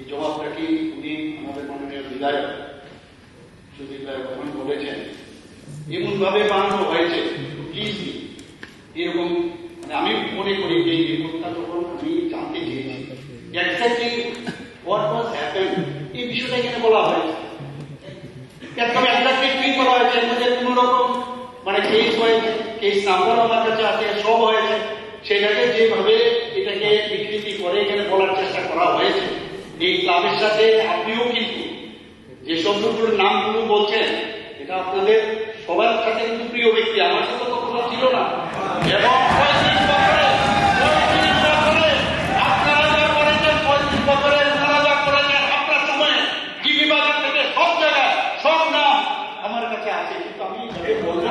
এই জবাবটাকে উনি আমাদের মাননীয় বিধায়ক সুদীপ রায় বলেছেন? এমন ভাবে বানানো হয়েছে এরকম মানে আমি মনে করি যে এই রিপোর্টটা যখন আমি জানতে চেয়েছি। এক্স্যাক্টলি হোয়াট ওয়াজ হ্যাপেন এই বিষয়টা এখানে বলা হয়েছে। একদম কি হয়েছে কোনো রকম মানে কেস হয়েছে কেস নাম্বার আমার কাছে আছে, সব হয়েছে। সেটাকে যেভাবে এই ক্লাবের সাথে আপনিও কিন্তু যে সম্পর্কের নামগুলো বলছেন, এটা আপনাদের সবার সাথে কিন্তু প্রিয় ব্যক্তি, আমার সাথে তো কথা ছিল না। এবং আমার কাছে আছে, কিন্তু আমি বলব